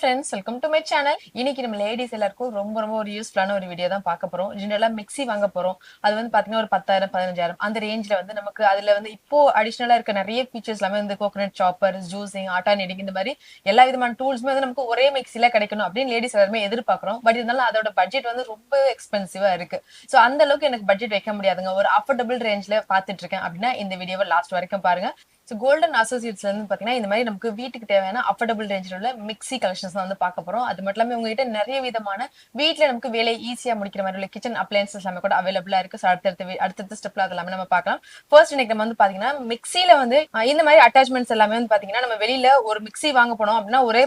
Friends welcome to my channel இன்னைக்கு நம்ம ladies எல்லாருக்கும் ரொம்ப ரொம்ப ஒரு யூஸ்ஃபுல்லான ஒரு வீடியோ தான் பார்க்க போறோம். ஜென்ரலா மிக்ஸி வாங்க போறோம். அது வந்து பாத்தீங்கன்னா ஒரு பத்தாயிரம் பதினஞ்சாயிரம் அந்த ரேஞ்ச்ல வந்து நமக்கு அதுல வந்து இப்போ அடிஷனலா இருக்க நிறைய ஃபீச்சர்ஸ் எல்லாமே வந்து coconut chopper juicing atta kneading இந்த மாதிரி எல்லா விதமான டூல்ஸுமே வந்து நமக்கு ஒரே மிக்ஸில கிடைக்கணும் அப்படின்னு லேடிஸ் எல்லாருமே எதிர்பார்க்கறோம். பட் இருந்தாலும் அதோட பட்ஜெட் வந்து ரொம்ப எக்ஸ்பென்சிவா இருக்கு. சோ அந்த அளவுக்கு எனக்கு பட்ஜெட் வைக்க முடியாதுங்க. ஒரு அஃபோர்டபுள் ரேஞ்ச்ல பாத்துட்டு இருக்கேன் அப்படின்னா இந்த வீடியோவை லாஸ்ட் வரைக்கும் பாருங்க. ஸோ கோல்டன் அசோசியேட்ஸ்ல இருந்து பாத்தீங்கன்னா இந்த மாதிரி நமக்கு வீட்டுக்கு தேவையான அஃபோர்டபுள் ரேஞ்சில் உள்ள மிக்சி கலெக்ஷன்ஸ் வந்து பார்க்க போறோம். அது மட்டும் இல்லாமல் உங்ககிட்ட நிறைய விதமான வீட்டில் நமக்கு வேலை ஈஸியாக முடிக்கிற மாதிரி உள்ள கிச்சன் அப்ளையன்சஸ் எல்லாமே கூட அவைலபிளா இருக்கு. ஸோ அடுத்தடுத்த அடுத்தடுத்த ஸ்டெப்ல அது எல்லாமே நம்ம பார்க்கலாம். ஃபர்ஸ்ட் இன்னைக்கு நம்ம வந்து பாத்தீங்கன்னா மிக்சியில் வந்து இந்த மாதிரி அட்டாச்மெண்ட்ஸ் எல்லாமே வந்து பாத்தீங்கன்னா நம்ம வெளியில ஒரு மிக்ஸி வாங்க போனோம் அப்படின்னா ஒரே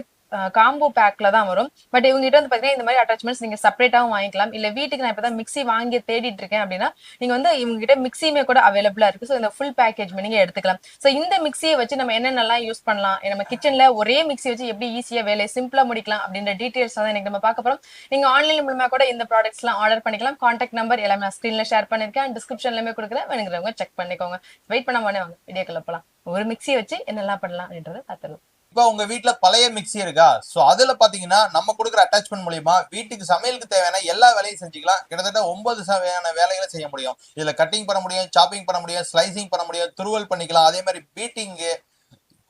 காம்போ பேக்ல தான் வரும். பட் இவங்க கிட்ட வந்து பாத்தீங்கன்னா இந்த மாதிரி அட்டாச்மெண்ட்ஸ் நீங்க செப்பரேட்டாவும் வாங்கிக்கலாம். இல்ல வீட்டுக்கு நான் இப்பதான் மிக்ஸி வாங்கி தேடிட்டு இருக்கேன் அப்படின்னா நீங்க வந்து இவங்க கிட்ட மிக்ஸியுமே கூட அவைலபிளா இருக்கு. ஸோ இந்த ஃபுல் பேக்கேஜ் நீங்க எடுத்துக்கலாம். ஸோ இந்த மிக்சியை வச்சு நம்ம என்னென்னலாம் யூஸ் பண்ணலாம்? நம்ம கிச்சன்ல ஒரே மிக்ஸி வச்சு எப்படி ஈஸியா வேலையை சிம்பிளா முடிக்கலாம் அப்படின்ற டீடைல்ஸ் தான் இன்னைக்கு நம்ம பார்க்க போறோம். நீங்க ஆன்லைன் மூலமா கூட இந்த ப்ராடக்ட்ஸ் எல்லாம் ஆர்டர் பண்ணிக்கலாம். கான்டாக்ட் நம்பர் எல்லாமே நான் ஸ்கிரீன்ல ஷேர் பண்ணிருக்கேன் டிஸ்கிரிப்ஷன்லயுமே கொடுக்குறேன். வேணுங்கிறவங்க செக் பண்ணிக்கோங்க. வெயிட் பண்ண உடனே வாங்க. வீடியோக்குள்ள போலாம். ஒரு மிக்சியை வச்சு என்னெல்லாம் பண்ணலாம் அப்படின்றத பார்த்துடலாம். இப்போ உங்க வீட்டுல பழைய மிக்ஸி இருக்கா? சோ அதுல பாத்தீங்கன்னா நம்ம கொடுக்குற அட்டாச்மெண்ட் மூலியமா வீட்டுக்கு சமையலுக்கு தேவையான எல்லா வேலையும் செஞ்சுக்கலாம். கிட்டத்தட்ட ஒன்பது வகையான வேலைகளை செய்ய முடியும். இதுல கட்டிங் பண்ண முடியும் சாப்பிங் பண்ண முடியும் ஸ்லைசிங் பண்ண முடியும் துருவல் பண்ணிக்கலாம். அதே மாதிரி பீட்டிங்கு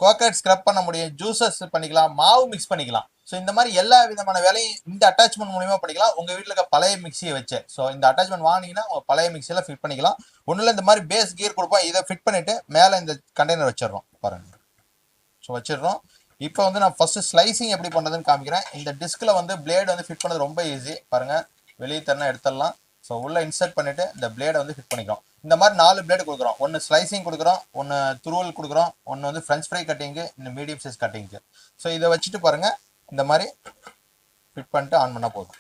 கோகட் ஸ்க்ரப் பண்ண முடியும் ஜூசஸ் பண்ணிக்கலாம் மாவு மிக்ஸ் பண்ணிக்கலாம். ஸோ இந்த மாதிரி எல்லா விதமான வேலையும் இந்த அட்டாச்மெண்ட் மூலியமா பண்ணிக்கலாம். உங்க வீட்டில் இருக்க பழைய மிக்ஸியை வச்சு. ஸோ இந்த அட்டாச்மெண்ட் வாங்கினீங்கன்னா உங்க பழைய மிக்ஸியில் ஃபிட் பண்ணிக்கலாம். ஒன்றும் இந்த மாதிரி பேஸ் கீர் கொடுப்போம். இதை ஃபிட் பண்ணிட்டு மேலே இந்த கண்டெய்னர் வச்சிடுறோம். பாருங்க. ஸோ வச்சிடுறோம். இப்போ வந்து நான் ஃபர்ஸ்ட் ஸ்லைசிங் எப்படி பண்ணுறதுன்னு காமிக்கிறேன். இந்த டிஸ்கில் வந்து பிளேடு வந்து ஃபிட் பண்ணது ரொம்ப ஈஸி பாருங்கள் வெளியே தரணும் எடுத்துடலாம். ஸோ உள்ளே இன்சர்ட் பண்ணிவிட்டு இந்த பிளேடை வந்து ஃபிட் பண்ணிக்கிறோம். இந்த மாதிரி நாலு பிளேடு கொடுக்குறோம். ஒன்று ஸ்லைசிங் கொடுக்குறோம். ஒன்று துருவல் கொடுக்குறோம். ஒன்று வந்து ஃப்ரெஞ்ச் ஃப்ரை கட்டிங்கு இன்னும் மீடியம் சைஸ் கட்டிங்கு ஸோ இதை வச்சுட்டு பாருங்கள் இந்த மாதிரி ஃபிட் பண்ணிட்டு ஆன் பண்ணால் போதும்.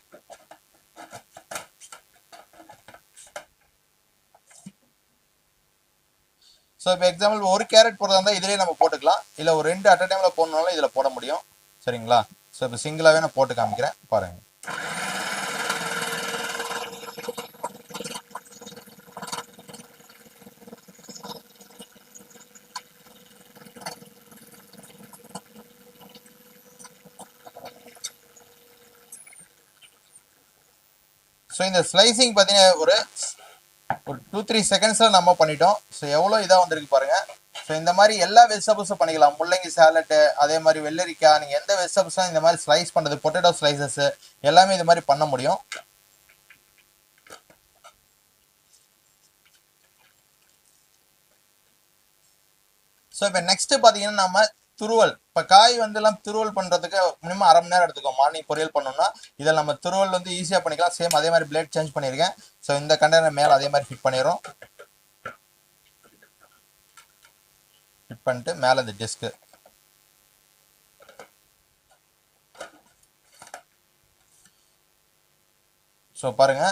ஸோ இப்போ எக்ஸாம்பிள் ஒரு கேரட் போடுறதா இருந்தால் இதிலே நம்ம போட்டுக்கலாம். இல்லை ஒரு ரெண்டு அட் டைமில் போடணும்னாலும் இதில் போட முடியும். சரிங்களா? ஸோ இப்போ சிங்கிளாகவே நான் போட்டு காமிக்கிறேன். பாருங்க. ஸோ இந்த ஸ்லைசிங் பார்த்தீங்கன்னா ஒரு ஒரு டூ த்ரீ செகண்ட்ஸில் நம்ம பண்ணிட்டோம். ஸோ எவ்வளோ இதாக வந்திருக்கு பாருங்க. ஸோ இந்த மாதிரி எல்லா வெஜிடபிள்ஸும் பண்ணிக்கலாம். முள்ளங்கி சேலட்டு அதே மாதிரி வெள்ளரிக்காய் நீங்கள் எந்த வெஜிடபிள்ஸ்லாம் இந்த மாதிரி ஸ்லைஸ் பண்ணுறது பொட்டேட்டோ ஸ்லைசஸ் எல்லாமே இது மாதிரி பண்ண முடியும். ஸோ இப்போ நெக்ஸ்ட்டு பார்த்தீங்கன்னா நம்ம துருவல். இப்போ காய் வந்து எல்லாம் துருவல் பண்ணுறதுக்கு மினிமம் அரை மணி நேரம் எடுத்துக்கும். மார்னிங் பொரியல் பண்ணோம்னா இதில் நம்ம துருவல் வந்து ஈஸியாக பண்ணிக்கலாம். சேம் அதே மாதிரி பிளேட் சேஞ்ச் பண்ணியிருக்கேன். ஸோ இந்த கண்டெய்னர் மேலே அதே மாதிரி ஃபிட் பண்ணிடுறோம். ஃபிட் பண்ணிட்டு மேலே இந்த டிஸ்க்கு ஸோ பாருங்க.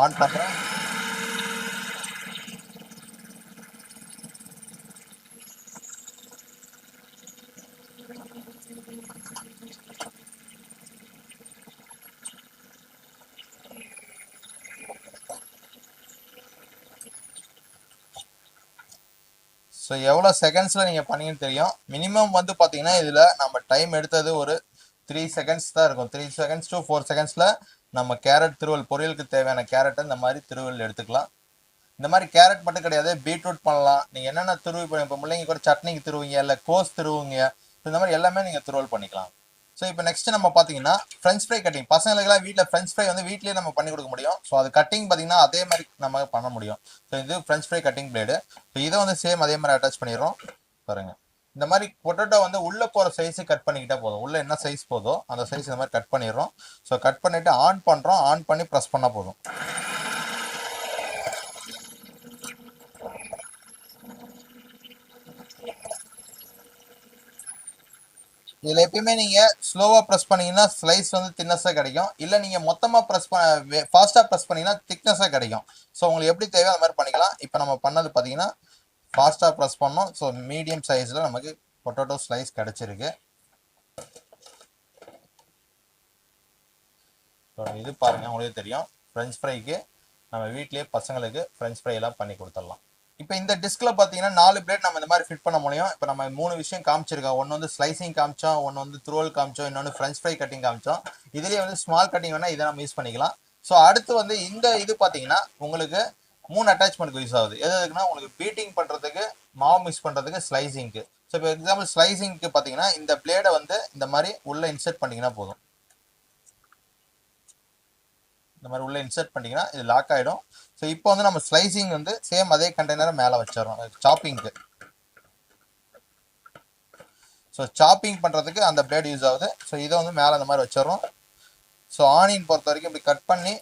ஆன் பண்ணுறேன் ஸோ எவ்வளோ செகண்ட்ஸில் நீங்கள் பண்ணீங்கன்னு தெரியும். மினிமம் வந்து பார்த்தீங்கன்னா இதில் நம்ம டைம் எடுத்தது ஒரு த்ரீ செகண்ட்ஸ் தான் இருக்கும். த்ரீ செகண்ட்ஸ் டு ஃபோர் செகண்ட்ஸில் நம்ம கேரட் திருவல் பொரியலுக்கு தேவையான கேரட்டை இந்த மாதிரி திருவல் எடுத்துக்கலாம். இந்த மாதிரி கேரட் மட்டும் கிடையாது பீட்ரூட் பண்ணலாம். நீங்கள் என்னென்ன திருவி இப்போ பிள்ளைங்க கூட சட்னிக்கு திருவுங்க இல்லை கோஸ் திருவுங்க இந்த மாதிரி எல்லாமே நீங்கள் திருவல் பண்ணிக்கலாம். ஸோ இப்போ நெக்ஸ்ட் நம்ம பார்த்தீங்கன்னா ஃப்ரெஞ்ச் ஃப்ரை கட்டிங் பசங்களுக்குலாம் வீட்டில் ஃப்ரெஞ்ச் ஃப்ரை வந்து வீட்லேயே நம்ம பண்ணி கொடுக்க முடியும். ஸோ அது கட்டிங் பார்த்தீங்கன்னா அதே மாதிரி நம்ம பண்ண முடியும். ஸோ இது French fry cutting blade so இதை வந்து சேம் அதே மாதிரி அட்டாச் பண்ணிடுறோம். பாருங்க. இந்த மாதிரி பொட்டேட்டோ வந்து உள்ள போகிற சைஸு கட் பண்ணிக்கிட்டே போதும். உள்ள என்ன சைஸ் போதோ அந்த சைஸ் இந்த மாதிரி கட் பண்ணிடுறோம். ஸோ கட் பண்ணிவிட்டு ஆன் பண்ணுறோம் ஆன் பண்ணி ப்ரெஸ் பண்ணால் போதும். இதில் எப்பயுமே நீங்கள் ஸ்லோவாக ப்ரெஸ் பண்ணீங்கன்னா ஸ்லைஸ் வந்து தின்னஸாக கிடைக்கும். இல்லை நீங்கள் மொத்தமாக ப்ரெஸ் பண்ண ஃபாஸ்ட்டாக ப்ரெஸ் பண்ணிங்கன்னா திக்னஸாக கிடைக்கும். ஸோ உங்களுக்கு எப்படி தேவையோ அந்த மாதிரி பண்ணிக்கலாம். இப்போ நம்ம பண்ணது பார்த்தீங்கன்னா ஃபாஸ்ட்டாக ப்ரெஸ் பண்ணோம். ஸோ மீடியம் சைஸில் நமக்கு பொட்டேட்டோ ஸ்லைஸ் கிடச்சிருக்கு. ஸோ இது பாருங்கள் உங்களுக்கு தெரியும். ஃப்ரெஞ்ச் ஃப்ரைக்கு நம்ம வீட்லேயே பசங்களுக்கு ஃப்ரெஞ்ச் ஃப்ரை எல்லாம் பண்ணி கொடுத்துடலாம். இப்போ இந்த டிஸ்கில் பார்த்தீங்கன்னா நாலு பிளேட் நம்ம இந்த மாதிரி ஃபிட் பண்ண முடியும். இப்போ நம்ம மூணு விஷயம் காமிச்சிருக்கோம். ஒன்று வந்து ஸ்லைசிங் காமிச்சோம் ஒன்று வந்து த்ரோல் காமிச்சோம் இன்னொன்று ஃப்ரெஞ்ச் ஃப்ரை கட்டிங் காமிச்சோம். இதுலேயே வந்து ஸ்மால் கட்டிங் வேணால் இதை நம்ம யூஸ் பண்ணிக்கலாம். ஸோ அடுத்து வந்து இந்த இது பார்த்தீங்கன்னா உங்களுக்கு மூணு அட்டாச்மெண்ட்க்கு யூஸ் ஆகுது. எது எதுக்குன்னா உங்களுக்கு பீட்டிங் பண்ணுறதுக்கு மாவு மிக்ஸ் பண்ணுறதுக்கு ஸ்லைசிங்க்கு ஸோ இப்போ எக்ஸாம்பிள் ஸ்லைசிங்க்கு பார்த்தீங்கன்னா இந்த பிளேடை வந்து இந்த மாதிரி உள்ளே இன்செர்ட் பண்ணீங்கன்னா போதும். இந்த மாதிரி உள்ளே இன்செர்ட் பண்ணிங்கன்னா இது லாக் ஆகிடும் ஸோ இப்போ வந்து நம்ம ஸ்லைசிங் வந்து சேம் அதே கண்டெய்னரை மேலே வச்சிடறோம். சாப்பிங்க்கு ஸோ சாப்பிங் பண்ணுறதுக்கு அந்த பிளேட் யூஸ் ஆகுது. ஸோ இதை வந்து மேலே அந்த மாதிரி வச்சிடறோம். ஸோ ஆனியன் பொறுத்த வரைக்கும் இப்படி கட் பண்ணி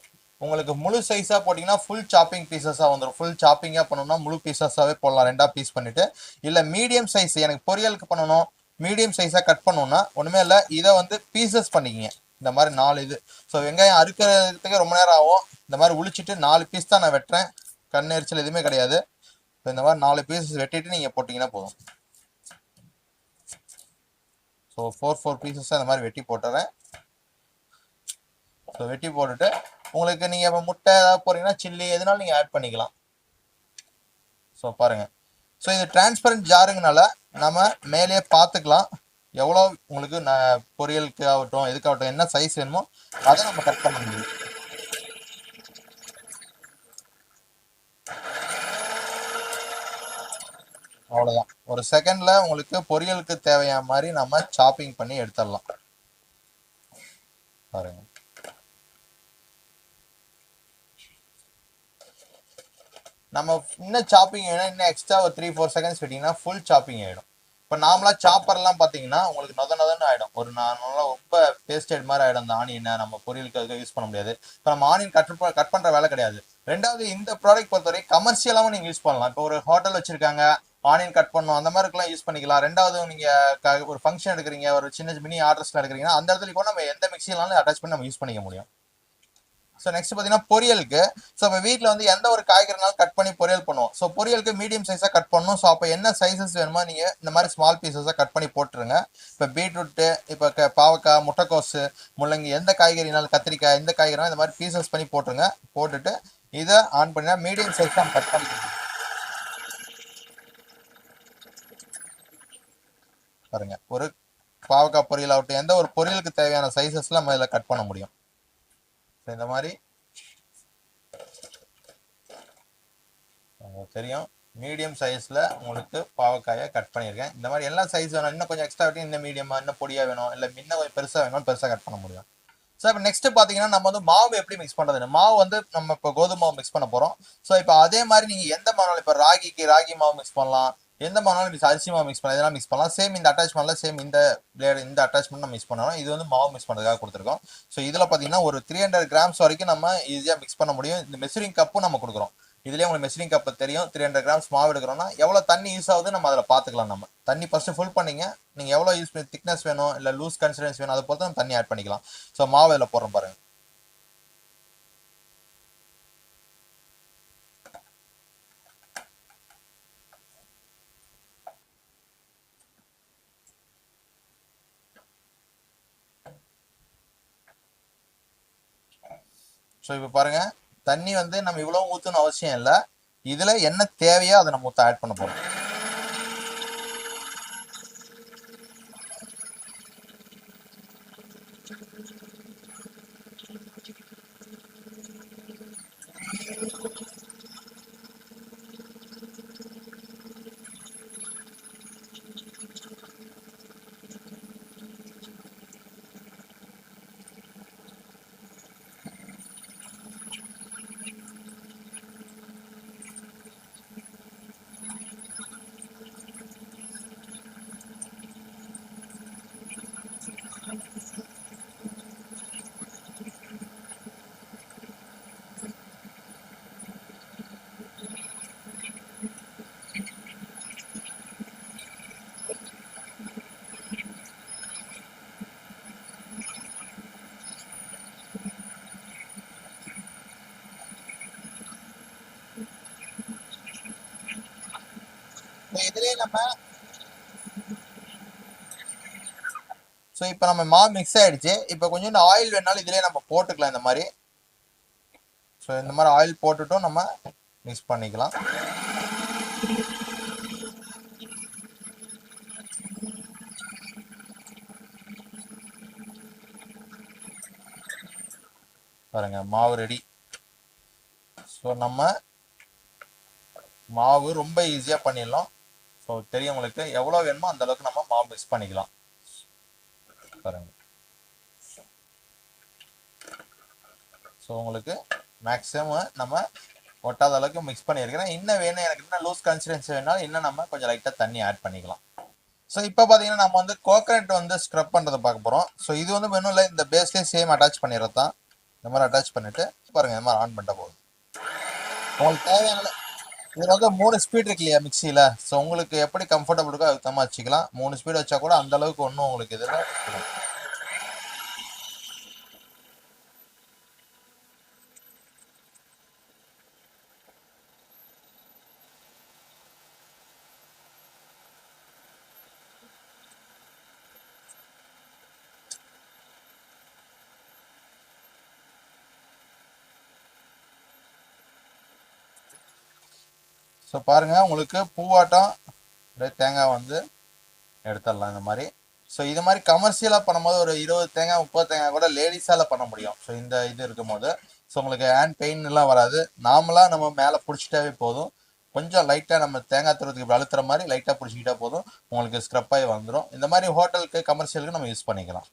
உங்களுக்கு முழு சைஸாக போட்டிங்கன்னா ஃபுல் சாப்பிங் பீசஸாக வந்துடும் ஃபுல் சாப்பிங்காக பண்ணணும்னா முழு பீசஸாகவே போடலாம். ரெண்டாக பீஸ் பண்ணிவிட்டு இல்லை மீடியம் சைஸ் எனக்கு பொரியலுக்கு பண்ணணும். மீடியம் சைஸாக கட் பண்ணணும்னா ஒன்றுமே இல்லை. இதை வந்து பீசஸ் பண்ணிக்கிங்க. இந்த மாதிரி நாலு இது. ஸோ வெங்காயம் அறுக்கிறதுக்கு ரொம்ப நேரம் ஆகும். இந்த மாதிரி உளிச்சிட்டு நாலு பீஸ் தான் நான் வெட்டுறேன். கண் எரிச்சல் எதுவுமே கிடையாது. ஸோ இந்த மாதிரி நாலு பீஸ் வெட்டிட்டு நீங்கள் போட்டிங்கன்னா போதும். ஸோ ஃபோர் ஃபோர் பீசஸ் இந்த மாதிரி வெட்டி போட்டுறேன். ஸோ வெட்டி போட்டுட்டு உங்களுக்கு நீங்கள் இப்போ முட்டை ஏதாவது போகிறீங்கன்னா சில்லி எதுனாலும் நீங்கள் ஆட் பண்ணிக்கலாம். ஸோ பாருங்கள் ஸோ இது டிரான்ஸ்பரண்ட் ஜாருங்கனால நம்ம மேலேயே பார்த்துக்கலாம். எவ்வளோ உங்களுக்கு நான் பொரியலுக்கு ஆகட்டும் எதுக்காகட்டும் என்ன சைஸ் வேணுமோ அதை நம்ம கட் பண்ண முடியும். அவ்வளோதான் ஒரு செகண்டில் உங்களுக்கு பொரியலுக்கு தேவையான மாதிரி நம்ம சாப்பிங் பண்ணி எடுத்துடலாம். பாருங்க. நம்ம இன்னும் சாப்பிங் வேணும் இன்னும் எக்ஸ்ட்ரா ஒரு த்ரீ ஃபோர் செகண்ட்ஸ் விட்டிங்கன்னா ஃபுல் சாப்பிங் ஆகிடும் இப்போ நார்மலாக சாப்பர்லாம் பார்த்தீங்கன்னா உங்களுக்கு நொத நொதன்னு ஆகிடும் ஒரு நல்லா ரொம்ப பேஸ்டட் மாதிரி ஆகிடும் அந்த ஆனியனை நம்ம பொரியலுக்கு அதுக்கு யூஸ் பண்ண முடியாது. இப்போ நம்ம ஆனியன் கட் கட் பண்ணுற வேலை கிடையாது. ரெண்டாவது இந்த ப்ராடக்ட் பொறுத்தவரை கமர்ஷியலாகவும் நீங்கள் யூஸ் பண்ணலாம். இப்போ ஒரு ஹோட்டல் வச்சிருக்காங்க ஆனியன் கட் பண்ணும் அந்த மாதிரி யூஸ் பண்ணிக்கலாம். ரெண்டாவது நீங்கள் ஒரு ஃபங்க்ஷன் எடுக்கிறீங்க ஒரு சின்ன மினி ஆர்டர்ஸ்லாம் எடுக்கிறீங்கன்னா அந்த இடத்துல கூட நம்ம எந்த மிக்சியிலாலும் அட்டாச் பண்ணி நம்ம யூஸ் பண்ணிக்க முடியும். ஸோ நெக்ஸ்ட் பார்த்தீங்கன்னா பொரியலுக்கு. ஸோ இப்போ வீட்டில் வந்து எந்த ஒரு காய்கறினாலும் கட் பண்ணி பொரியல் பண்ணுவோம். ஸோ பொரியலுக்கு மீடியம் சைஸாக கட் பண்ணணும். ஸோ அப்போ என்ன சைஸஸ் வேணுமோ நீங்கள் இந்த மாதிரி ஸ்மால் பீசஸாக கட் பண்ணி போட்டுருங்க. இப்போ பீட்ரூட்டு இப்போ க பாவக்காய் முட்டைக்கோசு முள்ளங்கி எந்த காய்கறினாலும் கத்திரிக்காய் எந்த காய்கறினாலும் இந்த மாதிரி பீசஸ் பண்ணி போட்டுருங்க. போட்டுட்டு இதை ஆன் பண்ணினா மீடியம் சைஸ் தான் கட் பண்ணி பாருங்க. ஒரு பாவக்காய் பொரியல் ஆகட்டும் எந்த ஒரு பொரியலுக்கு தேவையான சைஸஸ்ல நம்ம இதில் கட் பண்ண முடியும். இந்த மாதிரி. உங்களுக்கு தெரியும். மீடியம் சைஸில் உங்களுக்கு பாவக்காயை கட் பண்ணியிருக்கேன். இந்த மாதிரி எல்லா சைஸ் வேணும். இன்னும் கொஞ்சம் எக்ஸ்ட்ரா வெட்டி இன்னும் மீடியமாக இன்னும் பொடியாக வேணும். இல்லை இன்னும் கொஞ்சம் பெருசாக வேணும் பெருசாக கட் பண்ண முடியும். ஸோ இப்போ நெக்ஸ்ட் பார்த்தீங்கன்னா நம்ம வந்து மாவு எப்படி மிக்ஸ் பண்ணுறது மாவு வந்து நம்ம இப்போ கோதுமை மாவு மிக்ஸ் பண்ண போகிறோம் ஸோ இப்போ அதே மாதிரி நீங்கள் எந்த மாவு இப்போ ராகிக்கு ராகி மாவு மிக்ஸ் பண்ணலாம். எந்த மாவுனாலும் மிக்ஸ் அரிசி மாவு மிக்ஸ் பண்ணலாம் இதெல்லாம் மிக்ஸ் பண்ணலாம். சேம் இந்த அட்டாச்மெண்ட்ல சேம் இந்த பிளேடு இந்த அட்டாச்மெண்ட் நம்ம மிக்ஸ் பண்ணணும் இது வந்து மாவு மிக்ஸ் பண்ணுறதுக்காக கொடுத்துருக்கோம். ஸோ இதில் பார்த்தீங்கன்னா ஒரு த்ரீ ஹண்ட்ரட் கிராம்ஸ் வரைக்கும் நம்ம ஈஸியாக மிக்ஸ் பண்ண முடியும். இந்த மெஷரிங் கப்பும் நம்ம கொடுக்குறோம். இதுலேயே உங்களுக்கு மெஷரிங் கப்பு தெரியும். த்ரீ ஹண்ட்ரட் கிராம்ஸ் மாவு எடுக்கிறோம்னா எவ்வளோ தண்ணி யூஸ் ஆகுது நம்ம அதில் பார்த்துக்கலாம் நம்ம. தண்ணி ஃபஸ்ட்டு ஃபுல் பண்ணிங்க. நீங்கள் எவ்வளோ யூஸ் பண்ணி திக்னஸ் வேணும் இல்லை லூஸ் கன்சிடன்ஸ் வேணும் அதை பொறுத்து நம்ம தண்ணி ஆட் பண்ணிக்கலாம். ஸோ மாவு இதில் போடுறோம் பாருங்க. ஸோ இப்போ பாருங்கள் தண்ணி வந்து நம்ம இவ்வளோ ஊற்றணும் அவசியம் இல்லை. இதில் என்ன தேவையோ அதை நம்ம ஊற்ற ஆட் பண்ண போகிறோம் இதுலேயே நம்ம ஸோ இப்போ நம்ம மாவு மிக்ஸ் ஆயிடுச்சு. இப்போ கொஞ்சோண்டு ஆயில் வேணாலும் இதுலயே நம்ம போட்டுக்கலாம் இந்த மாதிரி. ஸோ இந்த மாதிரி ஆயில் போட்டுட்டும் நம்ம மிக்ஸ் பண்ணிக்கலாம். பாருங்க மாவு ரெடி ஸோ நம்ம மாவு ரொம்ப ஈஸியாக பண்ணிடலாம். ஸோ தெரியவங்களுக்கு எவ்வளோ வேணுமோ அந்த அளவுக்கு நம்ம மாவு மிக்ஸ் பண்ணிக்கலாம். பாருங்க. ஸோ உங்களுக்கு மேக்ஸிமம் நம்ம ஒட்டாத அளவுக்கு மிக்ஸ் பண்ணியிருக்கிறேன். இன்னும் வேணும் எனக்கு இன்னும் லூஸ் கன்சிஸ்டன்சி வேணாலும் இன்னும் நம்ம கொஞ்சம் லைட்டாக தண்ணி ஆட் பண்ணிக்கலாம். ஸோ இப்போ பார்த்தீங்கன்னா நம்ம வந்து கோகனட் வந்து ஸ்க்ரப் பண்ணுறதை பார்க்க போகிறோம் ஸோ இது வந்து வேணும் இல்லை இந்த பேஸ்லேயே சேம் அட்டாச் பண்ணிடுறது தான். இந்த மாதிரி அட்டாச் பண்ணிவிட்டு பாருங்கள் இந்த மாதிரி ஆன் பண்ணிட்டா போதும். உங்களுக்கு தேவையான இதில் வந்து மூணு ஸ்பீட் இருக்கு இல்லையா மிக்சியில் ஸோ உங்களுக்கு எப்படி கம்ஃபர்டபுள் இருக்கோ அதுக்கு தம்மா வச்சுக்கலாம். மூணு ஸ்பீட் வச்சா கூட அந்த அளவுக்கு ஒன்றும் உங்களுக்கு இதில் ஸோ பாருங்கள் உங்களுக்கு பூவாட்டம் அப்படியே தேங்காய் வந்து எடுத்துடலாம் இந்த மாதிரி. ஸோ இது மாதிரி கமர்ஷியலாக பண்ணும்போது ஒரு இருபது தேங்காய் முப்பது தேங்காய் கூட லேடிஸால் பண்ண முடியும். ஸோ இந்த இது இருக்கும்போது. ஸோ உங்களுக்கு ஹேண்ட் பெயின் எல்லாம் வராது. நார்மலாக நம்ம மேலே பிடிச்சிட்டாவே போதும். கொஞ்சம் லைட்டாக நம்ம தேங்காய் துறதுக்கு இப்படி அழுத்துற மாதிரி லைட்டாக பிடிச்சிக்கிட்டா போதும். உங்களுக்கு ஸ்க்ரப் ஆகி வந்துடும் இந்த மாதிரி ஹோட்டலுக்கு கமர்ஷியலுக்கு நம்ம யூஸ் பண்ணிக்கலாம்.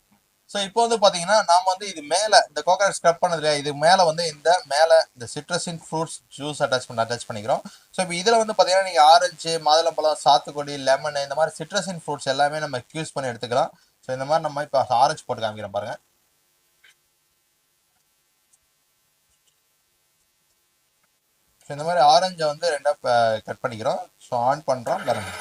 ஸோ இப்போ வந்து பார்த்தீங்கன்னா நாம் வந்து இது மேலே இந்த கோகனட் ஸ்க்ரப் பண்ணது இல்லையா? இது மேலே வந்து இந்த மேலே இந்த சிட்ரஸின் ஃப்ரூட்ஸ் ஜூஸ் அட்டாச் பண்ணி அட்டாச் பண்ணிக்கிறோம். ஸோ இப்போ இதில் வந்து பார்த்தீங்கன்னா நீங்கள் ஆரஞ்சு மாதுளம்பழம் சாத்துக்குடி லெமன் இந்த மாதிரி சிட்ரஸின் ஃப்ரூட்ஸ் எல்லாமே நம்ம யூஸ் பண்ணி எடுத்துக்கலாம். ஸோ இந்த மாதிரி நம்ம இப்போ ஆரஞ்சு போட்டு காமிக்கிறோம் பாருங்க. ஸோ இந்த மாதிரி ஆரஞ்சை வந்து ரெண்டாக கட் பண்ணிக்கிறோம். ஸோ ஆன் பண்ணுறோம் பாருங்க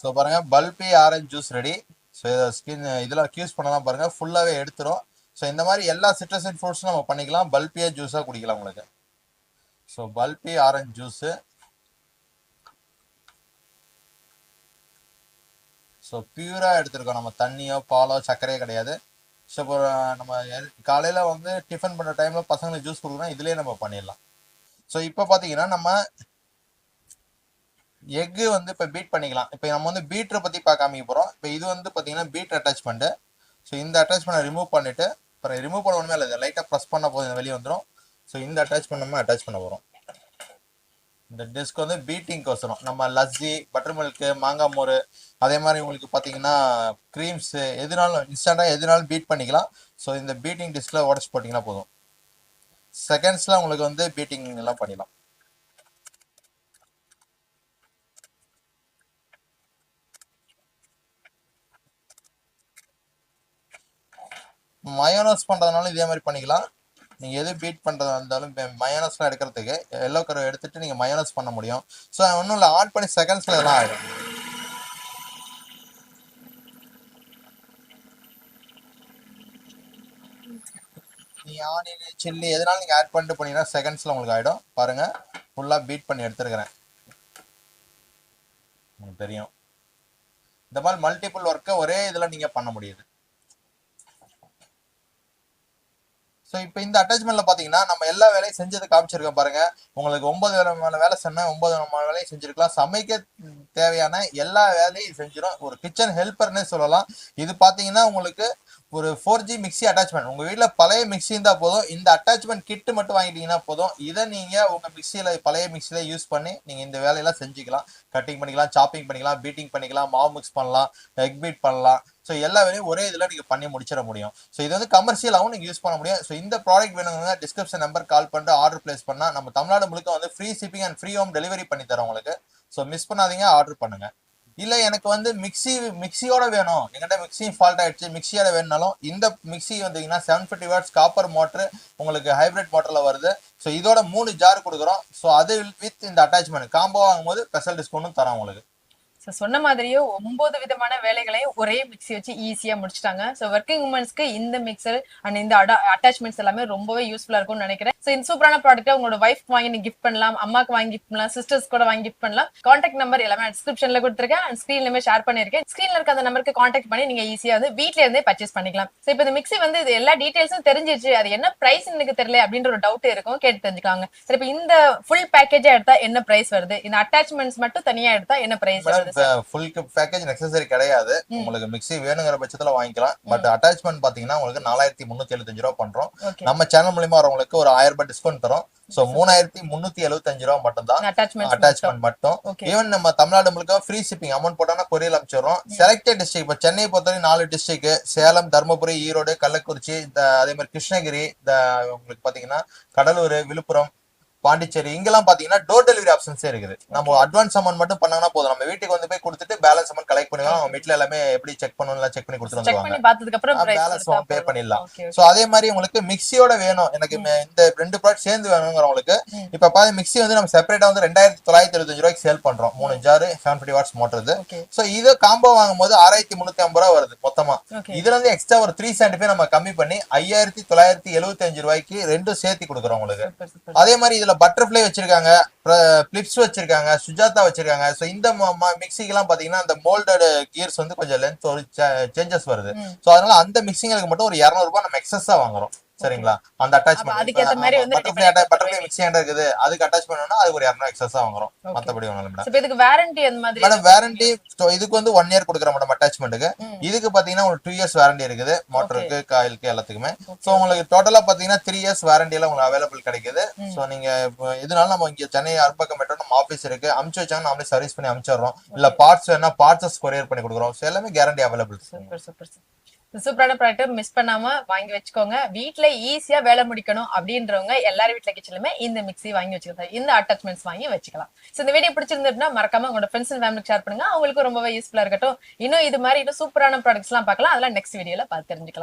ஸோ பாருங்க pulpy orange juice ready so இதை ஸ்கின் இதெல்லாம் யூஸ் பண்ணலாம் பாருங்க. ஃபுல்லாகவே எடுத்துரும். ஸோ இந்த மாதிரி எல்லா சிட்ரஸின் ஃப்ரூட்ஸும் நம்ம பண்ணிக்கலாம். பல்பியாக ஜூஸாக குடிக்கலாம் உங்களுக்கு. So pulpy orange juice so பியூராக எடுத்துருக்கோம். நம்ம தண்ணியோ பாலோ சர்க்கரையோ கிடையாது. ஸோ இப்போ நம்ம காலையில் வந்து டிஃபன் பண்ணுற டைமில் பசங்களுக்கு ஜூஸ் கொடுக்குறோம் இதுலேயே நம்ம பண்ணிடலாம். ஸோ இப்போ பார்த்தீங்கன்னா நம்ம எக்கு வந்து இப்போ பீட் பண்ணிக்கலாம். இப்போ நம்ம வந்து பீட்டரை பற்றி பார்க்காம போகிறோம் இப்போ இது வந்து பார்த்தீங்கன்னா பீட் அட்டாச்மெண்ட்டு ஸோ இந்த அட்டாச்மெண்ட்டை ரிமூவ் பண்ணிவிட்டு அப்புறம் ரிமூவ் பண்ண ஒன்றுமே இல்லை. லைட்டாக ப்ரெஸ் பண்ண போதும் வெளியே வந்துடும் ஸோ இந்த அட்டாச்மெண்ட் நம்ம அட்டாச் பண்ண போகிறோம் இந்த டிஸ்க் வந்து பீட்டிங்க்கு வசரம் நம்ம லஸ்ஸி பட்டர் மில்க்கு மாங்காய் மோர் அதே மாதிரி உங்களுக்கு பார்த்தீங்கன்னா க்ரீம்ஸு எதுனாலும் இன்ஸ்டண்ட்டாக எதுனாலும் பீட் பண்ணிக்கலாம். ஸோ இந்த பீட்டிங் டிஸ்கில் உடச்சி போட்டிங்கன்னா போதும். செகண்ட்ஸில் உங்களுக்கு வந்து பீட்டிங் எல்லாம் பண்ணிடலாம். மயோனஸ் பண்ணுறதுனாலும் இதே மாதிரி பண்ணிக்கலாம். நீங்கள் எது பீட் பண்ணுறதா இருந்தாலும் மயோனஸ்லாம் எடுக்கிறதுக்கு எல்லோ கரை எடுத்துகிட்டு நீங்கள் மயோனஸ் பண்ண முடியும். ஸோ ஒன்றும் இல்லை ஆட் பண்ணி செகண்ட்ஸில் தான் ஆகிடும் நீங்கள் ஆனியன் சில்லி எதனாலும் நீங்கள் ஆட் பண்ணிட்டு போனீங்கன்னா செகண்ட்ஸில் உங்களுக்கு ஆகிடும் பாருங்கள் ஃபுல்லாக பீட் பண்ணி எடுத்துருக்கிறேன். உங்களுக்கு தெரியும். இந்த மாதிரி மல்டிபிள் ஒர்க்கை ஒரே இதில் நீங்கள் பண்ண முடியுது. ஸோ இப்போ இந்த அட்டாச்மெண்ட்ல பார்த்தீங்கன்னா நம்ம எல்லா வேலையும் செஞ்சது காமிச்சிருக்கோம் பாருங்க. உங்களுக்கு ஒன்பது விதமான வேலை சொன்னா ஒன்பது விதமான வேலையும் செஞ்சிருக்கலாம். சமைக்க தேவையான எல்லா வேலையும் செஞ்சிடும் ஒரு கிச்சன் ஹெல்ப்பர்னே சொல்லலாம். இது பார்த்தீங்கன்னா உங்களுக்கு ஒரு ஃபோர் ஜி மிக்ஸி அட்டாச்மெண்ட் உங்கள் வீட்டில் பழைய மிக்ஸி இருந்தால் போதும். இந்த அட்டாச்மெண்ட் கிட்டு மட்டும் வாங்கிட்டீங்கன்னா போதும். இதை நீங்கள் உங்கள் மிக்சியில் பழைய மிக்சியில் யூஸ் பண்ணி நீங்கள் இந்த வேலையெல்லாம் செஞ்சுக்கலாம். கட்டிங் பண்ணிக்கலாம் சாப்பிங் பண்ணிக்கலாம் பீட்டிங் பண்ணிக்கலாம் மாவு மிக்ஸ் பண்ணலாம் எக் பீட் பண்ணலாம். ஸோ எல்லா வேலையும் ஒரே இதில் நீங்கள் பண்ணி முடிச்சிட முடியும். ஸோ இது வந்து கமர்ஷியலாகவும் நீங்கள் யூஸ் பண்ண முடியும் ஸோ இந்த ப்ராடக்ட் வேணுங்க டிஸ்கிரிப்ஷன் நம்பர் கால் பண்ணிட்டு ஆர்டர் பிளேஸ் பண்ணால் நம்ம தமிழ்நாடு முழுக்க வந்து free shipping and free home delivery பண்ணி தரோம் உங்களுக்கு. ஸோ மிஸ் பண்ணாதீங்க ஆர்டர் பண்ணுங்க. இல்லை எனக்கு வந்து மிக்சி மிக்சியோட வேணும். எங்கிட்ட மிக்ஸி ஃபால்ட் ஆயிடுச்சு. மிக்ஸியோட வேணாலும் இந்த மிக்ஸி வந்தீங்கன்னா seven fifty watts copper motor உங்களுக்கு ஹைபிரிட் மோட்டரில் வருது. ஸோ இதோட மூணு ஜார் கொடுக்குறோம். ஸோ அது வித் இந்த அட்டாச்மெண்ட் காம்போ வாங்கும்போது ஸ்பெஷல் டிஸ்கவுண்ட்டும் தரோம் உங்களுக்கு. So, சொன்ன மாதிரியே ஒன்பது விதமான வேலைகளையும் ஒரே மிக்ஸி வச்சு ஈஸியா முடிச்சிட்டாங்க. ஸோ ஒர்க்கிங் உமன்ஸ்க்கு இந்த மிக்சர் அண்ட் இந்த அட்டாச்மெண்ட்ஸ் எல்லாமே ரொம்பவே யூஸ்ஃபுல்லா இருக்கும்னு நினைக்கிறேன். ஸோ இந்த சூப்பரான ப்ராடக்ட் உங்களோட ஒய்ஃப் வாங்கி நீங்க கிஃப்ட் பண்ணலாம் அம்மாக்கு வாங்கி கிஃப்ட் பண்ணலாம் சிஸ்டர்ஸ் கூட வாங்கி கிஃப்ட் பண்ணலாம். கான்டாக்ட் நம்பர் எல்லாமே டிஸ்கிரிப்ஷன்ல கொடுத்துருக்கேன். அண்ட் ஸ்க்ரீன்லயுமே ஷேர் பண்ணிருக்கேன் ஸ்க்ரீன்ல இருக்க அந்த நம்பருக்கு கான்டாக்ட் பண்ணி நீங்க ஈஸியா வந்து வீட்ல இருந்தே பர்ச்சேஸ் பண்ணிக்கலாம். ஸோ இப்போ இந்த மிக்ஸி வந்து இது எல்லா டீடைல்ஸும் தெரிஞ்சிருச்சு. அது என்ன பிரைஸ் எனக்கு தெரியல அப்படின்ற ஒரு டவுட் இருக்கும். கேட்டு தெரிஞ்சுக்கலாங்க. சரி இப்போ இந்த ஃபுல் பேக்கேஜா எடுத்தா என்ன பிரைஸ் வருது? இந்த அட்டாச்மெண்ட்ஸ் மட்டும் தனியா எடுத்தா என்ன பிரைஸ் வருது? ஃபுல் பேக்கேஜ் நெசசரி கிடையாது. உங்களுக்கு மிக்ஸி வேணுங்கிற பட்சத்துல வாங்கிக்கலாம். பட் அட்டாச்மெண்ட் பாத்தீங்கன்னா உங்களுக்கு நாலாயிரத்தி முன்னூத்தி எழுபத்தஞ்சு ரூபா பண்றோம். நம்ம சேனல் மூலியமா வரவங்களுக்கு ஒரு ஆயிரம் ரூபாய் டிஸ்கவுண்ட் தரோம். சோ மூணாயிரத்தி முன்னூத்தி எழுபத்தஞ்சு ரூபா மட்டும் தான் அட்டாச்மெண்ட் மட்டும். ஈவன் நம்ம தமிழ்நாடு முழுக்க ஃப்ரீ ஷிப்பிங் அமௌண்ட் போட்டோம்னா கொரியர் அனுப்பிச்சிடுறோம். செலக்டட் டிஸ்ட்ரிக்ட் இப்போ சென்னை பொறுத்தவரை நாலு டிஸ்ட்ரிக்ட் சேலம் தருமபுரி ஈரோடு கள்ளக்குறிச்சி அதே மாதிரி கிருஷ்ணகிரி உங்களுக்கு பாத்தீங்கன்னா கடலூர் விழுப்புரம் பாண்டிச்சேரி இங்கெல்லாம் பாத்தீங்கன்னா டோர் டெலிவரி ஆப்ஷன்ஸே இருக்குது. நம்ம அட்வான்ஸ் அமௌண்ட் மட்டும் பண்ணாங்கன்னா போதும். நம்ம வீட்டுக்கு வந்து போய் கொடுத்துட்டு பேலன்ஸ் அமௌண்ட் கலெக்ட் பண்ணுவோம் அவங்க வீட்ல எல்லாமே எப்படி செக் பண்ணணும் செக் பண்ணி கொடுத்துட்டு வந்துருவாங்க. பேலன்ஸ் பே பண்ணிடலாம். சோ அதே மாதிரி உங்களுக்கு மிக்ஸியோட வேணும். எனக்கு இந்த ரெண்டு ப்ராடக்ட் சேர்ந்து வேணுங்கிறவங்களுக்கு. இப்ப பாத்து மிக்ஸி வந்து நம்ம செப்பரேட்டா வந்து ரெண்டாயிரத்தி தொள்ளாயிரத்தி எழுபத்தஞ்சு ரூபாய்க்கு சேல் பண்றோம். மூணு jar seven fifty watts motor so இது காம்போ வாங்கும்போது ஆறாயிரத்தி முன்னூத்தி ஐம்பது ரூபா வருது மொத்தமா. இதுல இருந்து எக்ஸ்ட்ரா ஒரு த்ரீ செவன்டி ஃபைவ் நம்ம கம்மி பண்ணி ஐயாயிரத்தி தொள்ளாயிரத்தி எழுபத்தி அஞ்சு ரூபாய்க்கு ரெண்டும் சேர்த்து கொடுக்குறோம் உங்களுக்கு. அதே மாதிரி இதுல பட்டர்ஃப்ளை வச்சிருக்காங்க பிளிப்ஸ் வச்சிருக்காங்க சுஜாதா வச்சிருக்காங்க. சோ இந்த மிக்சிக்கு எல்லாம் பாத்தீங்கன்னா அந்த மோல்டட் கியர்ஸ் வந்து கொஞ்சம் லென்த் ஒரு சேஞ்சஸ் வருது. சோ அதனால அந்த மிக்சிங்களுக்கு மட்டும் ஒரு 200 ரூபாய் நம்ம எக்ஸஸா வாங்குறோம். சரிங்களா? அந்த மாதிரி வந்து அட்டாச்மெண்ட் பட்டர்ஃப்ளை மிக்சி என்கிட்ட இருக்குது. அதுக்கு அட்டாச் பண்ணணும்னா அதுக்கு ஒரு 200 எக்ஸஸா Okay. மத்தபடி ஒண்ணும் இல்ல மேடம் இதுக்கு வாரண்டி அந்த மாதிரி மேடம் வாரண்டி இதுக்கு வந்து ஒன் இயர் கொடுக்குற மேடம் அட்டாச்மெண்ட்டுக்கு ம். இதுக்கு பாத்தீங்கன்னா ஒரு டூ இயர்ஸ் வாரண்டி இருக்குது. மோட்டருக்கு காயிலுக்கு எல்லாத்துக்குமே. சோ உங்களுக்கு டோட்டலா பாத்தீங்கன்னா த்ரீ இயர்ஸ் வாரண்டி எல்லாம் உங்களுக்கு அவைலபிள் கிடைக்குது. சோ நீங்க இதனால நம்ம இங்க சென்னை அரும்பக்கம் மெட்ரோ நம்ம ஆபீஸ் இருக்கு. அமுச்சு வச்சாங்க நாமளே சர்வீஸ் பண்ணி அமுச்சிடுறோம். இல்ல பார்ட்ஸ் வேணா பார்ட்ஸஸ் கொரியர் பண்ணி கொடுக்குறோம். So எல்லாமே கேரண்டி அவைலபிள் சூப்பர் சூப்பர் சூப்பரான ப்ராடக்ட் மிஸ் பண்ணாம வாங்கி வச்சுக்கோங்க. வீட்ல ஈஸியா வேலை முடிக்கணும் அப்படின்றவங்க எல்லார் வீட்டுல கிச்சனுமே இந்த மிக்ஸி வாங்கி வச்சுக்கலாம். இந்த அட்டாச்மெண்ட்ஸ் வாங்கி வச்சுக்கலாம். சோ இந்த வீடியோ பிடிச்சிருந்தா மறக்காம உங்களோட ஃப்ரெண்ட்ஸ் அண்ட் ஃபேமிலிக்கு ஷேர் பண்ணுங்க. அவங்களுக்கு ரொம்பவே யூஸ்ஃபுல்லா இருக்கட்டும். இன்னும் இது மாதிரி இன்னும் சூப்பரான ப்ராடக்ட்ஸ் எல்லாம் பார்க்கலாம். அதெல்லாம் நெக்ஸ்ட் வீடியோல பார்த்து தெரிஞ்சுக்கலாம்.